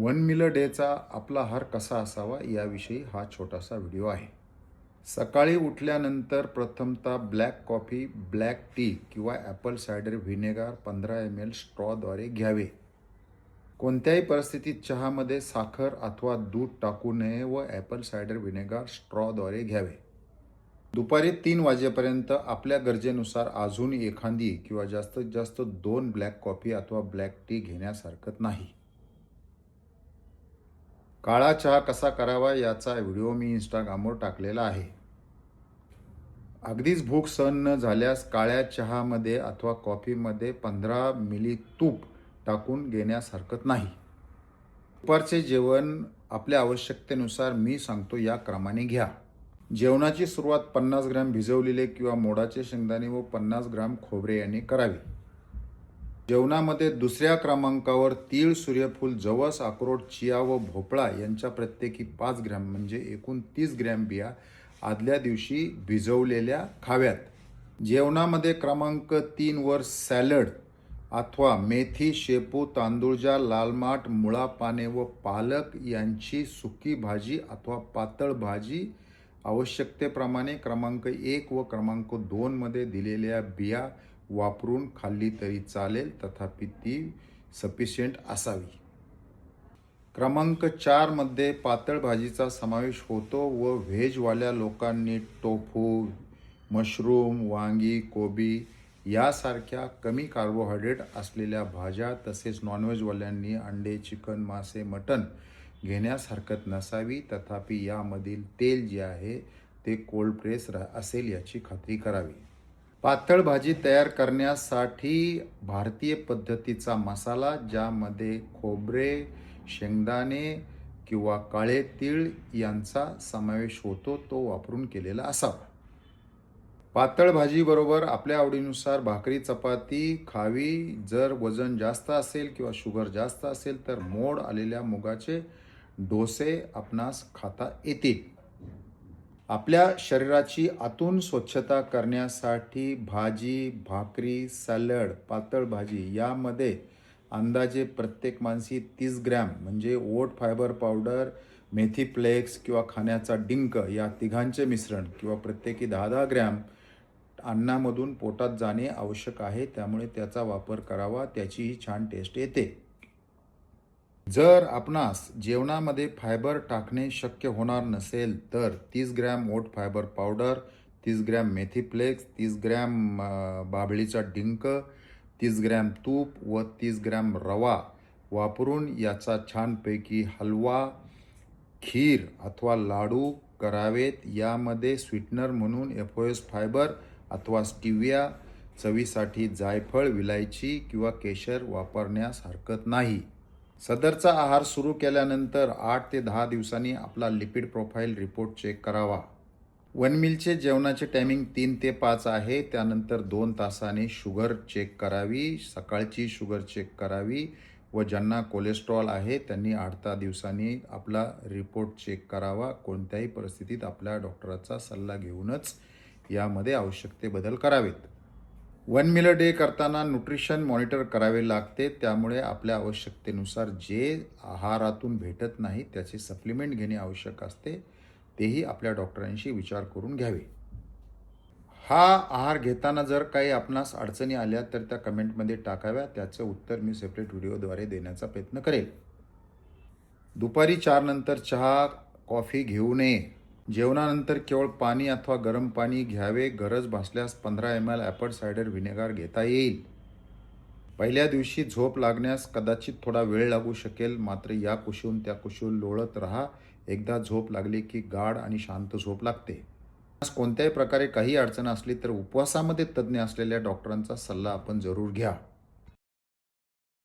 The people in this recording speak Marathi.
वन मिल डेचा आपला आहार कसा असावा याविषयी हा छोटासा व्हिडिओ आहे. सकाळी उठल्यानंतर प्रथमतः ब्लॅक कॉफी ब्लॅक टी किंवा ॲपल सायडर व्हिनेगार पंधरा एम एल स्ट्रॉद्वारे घ्यावे. कोणत्याही परिस्थितीत चहामध्ये साखर अथवा दूध टाकू नये व ॲपल सायडर व्हिनेगार स्ट्रॉद्वारे घ्यावे. दुपारी तीन वाजेपर्यंत आपल्या गरजेनुसार अजून एखादी किंवा जास्तीत जास्त दोन ब्लॅक कॉफी अथवा ब्लॅक टी घेण्यास हरकत नाही. काळा चहा कसा करावा याचा व्हिडिओ मी इंस्टाग्रामवर टाकलेला आहे. अगदीच भूक सहन न झाल्यास काळ्या चहामध्ये अथवा कॉफीमध्ये पंधरा मिली तूप टाकून घेण्यास हरकत नाही. दुपारचे जेवण आपल्या आवश्यकतेनुसार मी सांगतो या क्रमाने घ्या. जेवणाची सुरुवात पन्नास ग्रॅम भिजवलेले किंवा मोडाचे शेंगदाणे व पन्नास ग्राम खोबरे यांनी करावी. जेवणामध्ये दुसऱ्या क्रमांकावर तीळ सूर्यफूल जवस अक्रोड चिया व भोपळा यांच्या प्रत्येकी पाच ग्रॅम म्हणजे एकूण तीस ग्रॅम बिया आदल्या दिवशी भिजवलेल्या खाव्यात. जेवणामध्ये क्रमांक तीनवर सॅलड अथवा मेथी शेपू तांदूळजा लालमाट मुळा पाने व पालक यांची सुकी भाजी अथवा पातळ भाजी आवश्यकतेप्रमाणे क्रमांक एक व क्रमांक दोनमध्ये दिलेल्या बिया वापरून खाल्ली तरी चालेल तथापि ती सफिशियंट असावी. क्रमांक चारमध्ये पातळ भाजीचा समावेश होतो व व्हेजवाल्या लोकांनी टोफू मशरूम वांगी कोबी यासारख्या कमी कार्बोहायड्रेट असलेल्या भाज्या तसेच नॉनव्हेजवाल्यांनी अंडे चिकन मासे मटण घेण्यास हरकत नसावी. तथापि यामधील तेल जे आहे ते कोल्ड प्रेस रा असेल याची खात्री करावी. पातळ भाजी तयार करण्यासाठी भारतीय पद्धतीचा मसाला ज्यामध्ये खोबरे शेंगदाणे किंवा काळे तीळ यांचा समावेश होतो तो वापरून केलेला असावा. पातळ भाजीबरोबर आपल्या आवडीनुसार भाकरी चपाती खावी जर वजन जास्त असेल किंवा शुगर जास्त असेल तर मोड आलेल्या मुगाचे डोसे आपणास खाता येतील. आपल्या शरीराची आतून स्वच्छता करण्यासाठी भाजी भाकरी सॅलड पातळ भाजी यामध्ये अंदाजे प्रत्येक माणसी तीस ग्रॅम म्हणजे ओट फायबर पावडर मेथी फ्लेक्स किंवा खाण्याचा डिंक या तिघांचे मिश्रण किंवा प्रत्येकी दहा दहा ग्रॅम अन्नामधून पोटात जाणे आवश्यक आहे. त्यामुळे त्याचा वापर करावा. त्याचीही छान टेस्ट येते. जर आपणास जेवणामध्ये फायबर टाकणे शक्य होणार नसेल तर तीस ग्रॅम ओट फायबर पावडर तीस ग्रॅम मेथी फ्लेक्स तीस ग्रॅम बाबळीचा बाभळीचा डिंक तीस ग्रॅम तूप व तीस ग्रॅम रवा वापरून याचा छानपैकी हलवा खीर अथवा लाडू करावेत. यामध्ये स्वीटनर म्हणून एफओएस फायबर अथवा स्टिविया चवीसाठी जायफळ विलायची किंवा केशर वापरण्यास हरकत नाही. सदरचा आहार सुरू केल्यानंतर आठ ते दहा दिवसांनी आपला लिपिड प्रोफाईल रिपोर्ट चेक करावा. वन मिलचे जेवणाचे टायमिंग तीन ते पाच आहे. त्यानंतर दोन तासाने शुगर चेक करावी. सकाळची शुगर चेक करावी व ज्यांना कोलेस्ट्रॉल आहे त्यांनी आठ दहा दिवसांनी आपला रिपोर्ट चेक करावा. कोणत्याही परिस्थितीत आपल्या डॉक्टराचा सल्ला घेऊनच यामध्ये आवश्यक ते बदल करावेत. वन मिल डे करताना न्यूट्रिशन मॉनिटर करावे लागते. त्यामुळे आपल्या आवश्यकतेनुसार जे आहारातून भेटत नाही त्याचे सप्लिमेंट घेणे आवश्यक असते. तेही आपल्या डॉक्टरांशी विचार करून घ्यावे. हा आहार घेताना जर काही आपणास अडचणी आल्या तर त्या कमेंटमध्ये टाकाव्या. त्याचं उत्तर मी सेपरेट व्हिडिओद्वारे देण्याचा प्रयत्न करेल. दुपारी चारनंतर चहा कॉफी घेऊ नये. जेवणानंतर केवळ पाणी अथवा गरम पाणी घ्यावे गरज भासल्यास पंधरा M L apple cider vinegar घेता येईल. पहिल्या दिवशी झोप लागण्यास कदाचित थोडा वेळ लागू शकेल मात्र या कुशून त्या कुशून लोळत राहा. एकदा झोप लागली की गाढ आणि शांत झोप लागते. आज कोणत्याही प्रकारे काही अडचण असली तर उपवासामध्ये तज्ज्ञ असलेल्या डॉक्टरांचा सल्ला आपण जरूर घ्या.